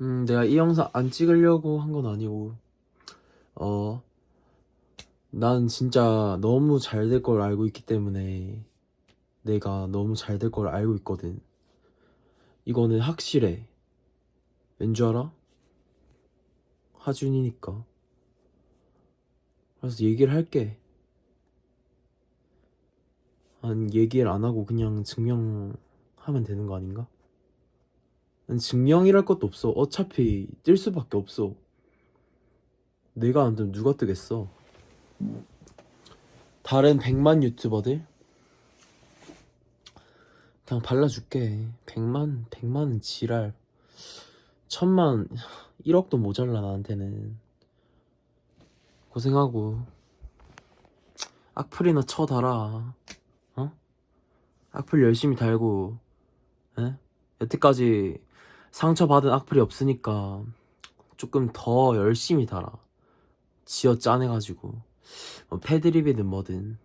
음, 내가 이 영상 안 찍으려고 한 건 아니고, 어, 난 진짜 너무 잘 될 걸 알고 있기 때문에 내가 너무 잘 될 걸 알고 있거든. 이거는 확실해. 왠 줄 알아? 하준이니까. 그래서 얘기를 할게. 한 얘기를 안 하고 그냥 증명하면 되는 거 아닌가? 난 증명이랄 것도 없어. 어차피 뜰 수밖에 없어. 내가 안 뜨면 누가 뜨겠어? 다른 100만 유튜버들? 그냥 발라줄게. 100만, 100만은 지랄. 천만, 1억도 모자라 나한테는. 고생하고. 악플이나 쳐달아. 어? 악플 열심히 달고. 에? 여태까지 상처받은 악플이 없으니까 조금 더 열심히 달아. 지어 짜내가지고. 뭐 패드립이든 뭐든.